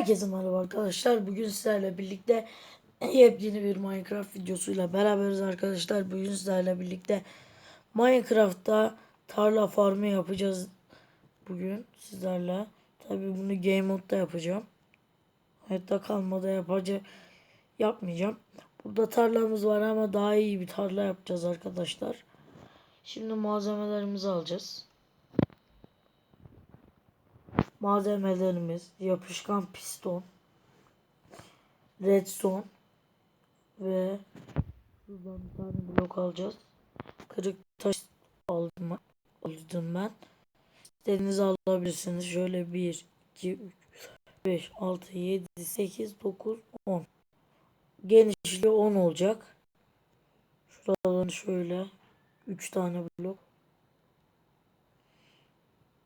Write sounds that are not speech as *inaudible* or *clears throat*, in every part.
Herkese merhaba arkadaşlar. Bugün sizlerle birlikte *clears throat* yepyeni bir Minecraft videosuyla beraberiz arkadaşlar. Bugün sizlerle birlikte Minecraft'ta tarla farmı yapacağız. Bugün sizlerle. Tabi bunu Game Mode'da yapacağım. Hayatta kalmada yapacağım. Yapmayacağım. Burada tarlamız var ama daha iyi bir tarla yapacağız arkadaşlar. Şimdi malzemelerimizi alacağız. Malzemelerimiz yapışkan piston, redstone ve şuradan bir tane blok alacağız. Kırık taş aldım. Aldım ben. İstediğinizi alabilirsiniz. Şöyle 1, 2, 3, 5, 6, 7, 8, 9, 10. Genişliği 10 olacak. Şuradan şöyle 3 tane blok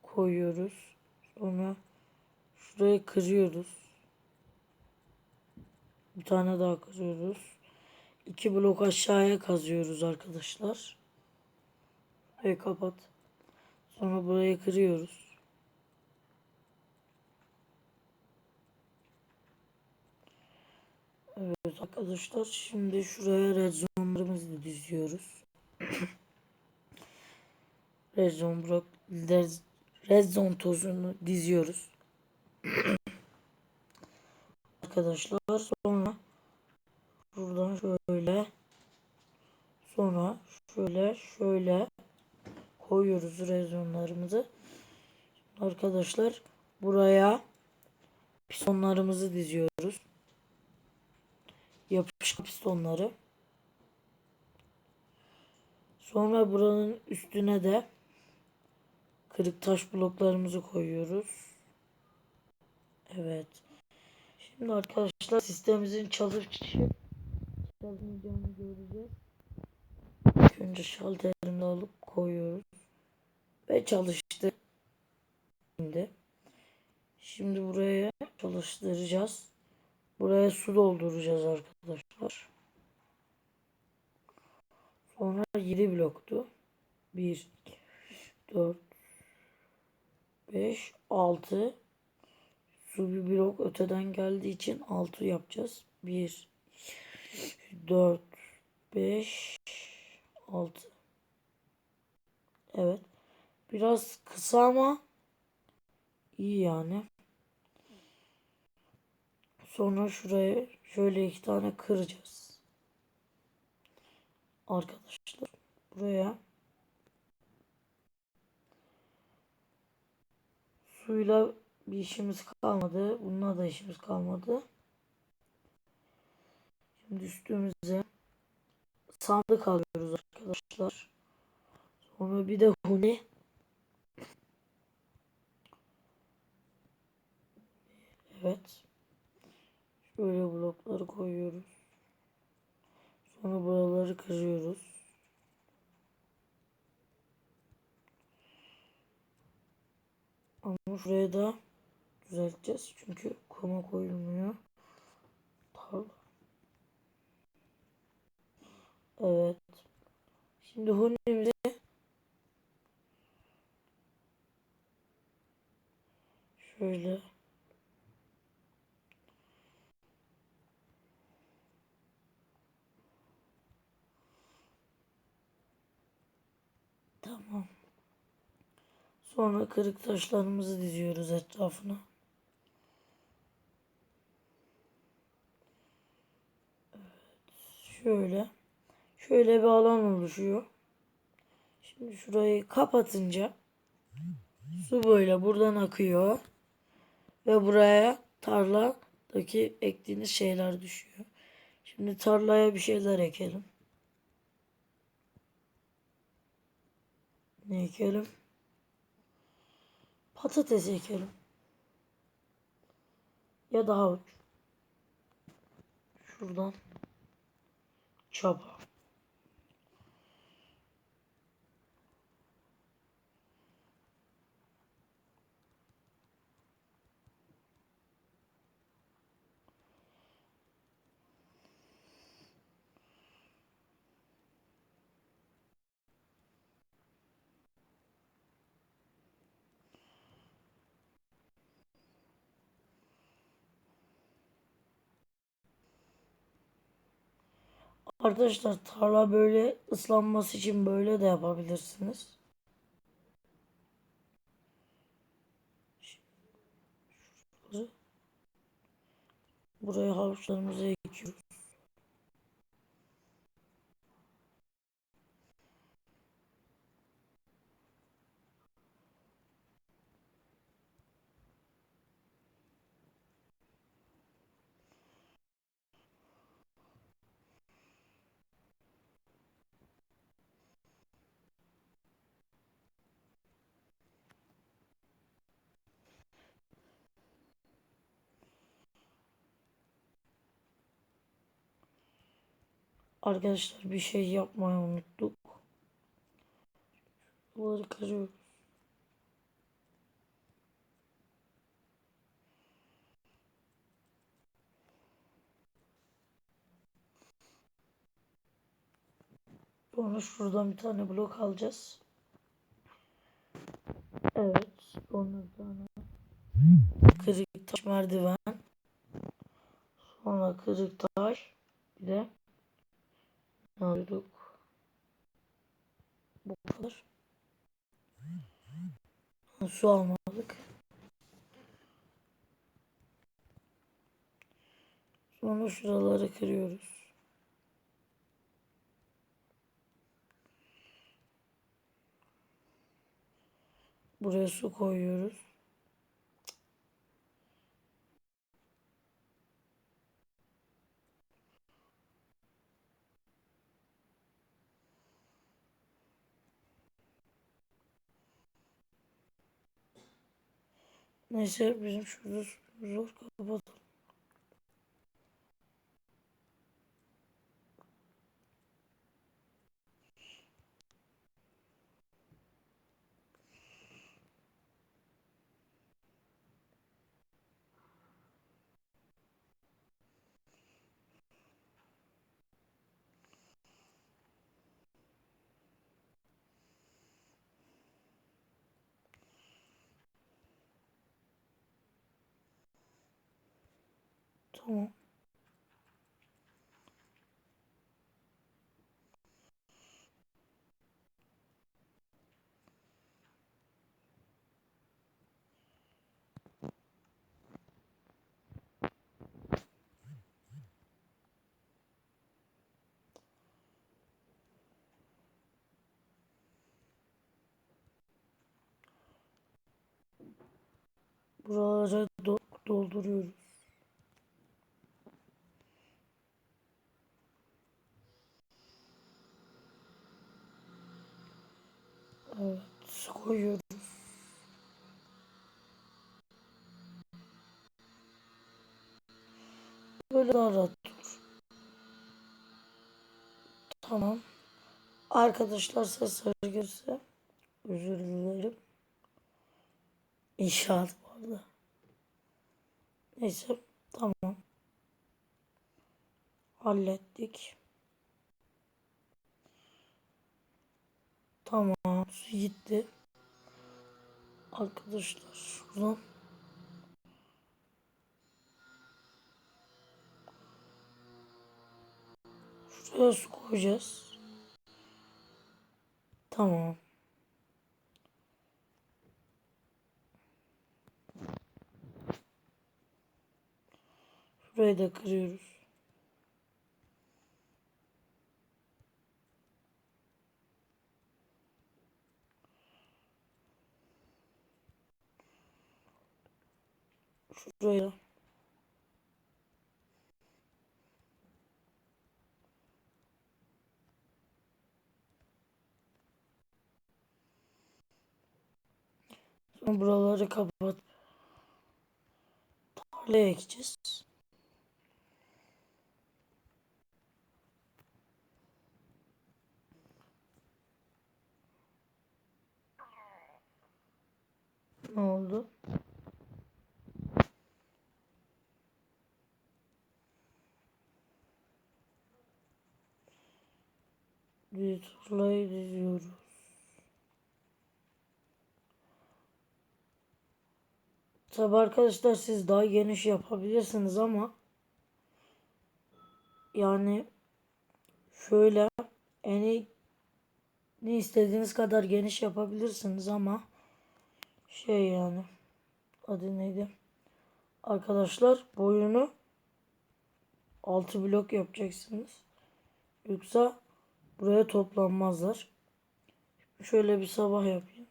koyuyoruz. Sonra şurayı kırıyoruz. Bir tane daha kırıyoruz. İki blok aşağıya kazıyoruz arkadaşlar. Ve kapat. Sonra burayı kırıyoruz. Evet arkadaşlar şimdi şuraya red zone'larımızı diziyoruz. red zone blok red, zone tozunu diziyoruz. *clears throat* arkadaşlar sonra buradan şöyle sonra şöyle şöyle koyuyoruz rezonlarımızı. Arkadaşlar buraya pistonlarımızı diziyoruz. Yapışkan pistonları. Sonra buranın üstüne de kırık taş bloklarımızı koyuyoruz. Evet. Şimdi arkadaşlar sistemimizin çalışıp çalışmayacağını göreceğiz. Önce şalterini alıp koyuyoruz. Ve çalıştı. Şimdi. Şimdi buraya çalıştıracağız. Buraya su dolduracağız arkadaşlar. Sonra 7 bloktu. 1, 2, 4, 5, 6. Su bir blok öteden geldiği için 6 yapacağız. 1, 4, 5, 6. Evet. Biraz kısa ama iyi yani. Sonra şuraya şöyle iki tane kıracağız. Arkadaşlar buraya suyla bir işimiz kalmadı. Bununla da işimiz kalmadı. Şimdi üstümüze sandık alıyoruz arkadaşlar. Sonra bir de huni. Evet. Şöyle blokları koyuyoruz. Sonra buraları kırıyoruz. Ama şuraya da düzelteceğiz. Çünkü kuma koyulmuyor. Tarla. Evet. Şimdi hunimizi şöyle Tamam. Sonra kırık taşlarımızı diziyoruz etrafına. Evet. Şöyle. Şöyle bir alan oluşuyor. Şimdi şurayı kapatınca su böyle buradan akıyor. Ve buraya tarladaki ektiğiniz şeyler düşüyor. Şimdi tarlaya bir şeyler ekelim. Ne ekelim? Patates ekelim. Ya da havuç. Şuradan çapa. Arkadaşlar tarla böyle ıslanması için böyle de yapabilirsiniz. Buraya havuçlarımızı ekiyoruz. Arkadaşlar bir şey yapmayı unuttuk. Bunları kırıyoruz. Sonra şuradan bir tane blok alacağız. Evet. Sonra bir tane kırık taş merdiven. Sonra kırık taş. Bir de alıyorduk? Bu kadar. Su almadık. Sonra şuraları kırıyoruz. Buraya su koyuyoruz. Neyse bizim şurada zor kapatalım. Tamam. Buraları do dolduruyoruz. Evet, koyuyoruz. Böyle daha rahat dur. Tamam. Arkadaşlar sesler gelirse özür dilerim. İnşaat arada. Neyse tamam. Hallettik. Tamam su gitti. Arkadaşlar şuradan Şuraya su koyacağız. Tamam. Şurayı da kırıyoruz. Şuraya. Sonra buraları kapat. Tarlaya ekeceğiz. Ne oldu? Bir tarlayı. Tabi arkadaşlar siz daha geniş yapabilirsiniz ama yani şöyle eni ne istediğiniz kadar geniş yapabilirsiniz ama şey yani adı neydi? Arkadaşlar boyunu 6 blok yapacaksınız. Yoksa buraya toplanmazlar. Şöyle bir sabah yapayım.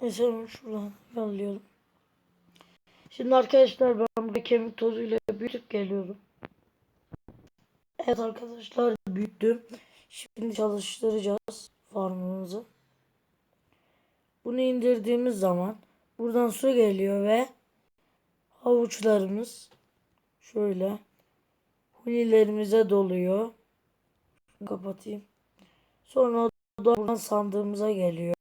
Mesela şuradan yolluyorum. Şimdi arkadaşlar ben bu kemik tozuyla büyütüp geliyorum. Evet arkadaşlar büyüttüm. Şimdi çalıştıracağız farmımızı. Bunu indirdiğimiz zaman buradan su geliyor ve havuçlarımız şöyle hunilerimize doluyor. Şunu kapatayım. Sonra da buradan sandığımıza geliyor.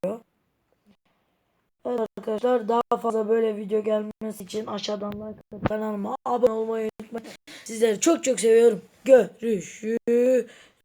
Arkadaşlar daha fazla böyle video gelmesi için aşağıdan like atıp kanalıma abone olmayı unutmayın. Sizleri çok çok seviyorum. Görüşürüz.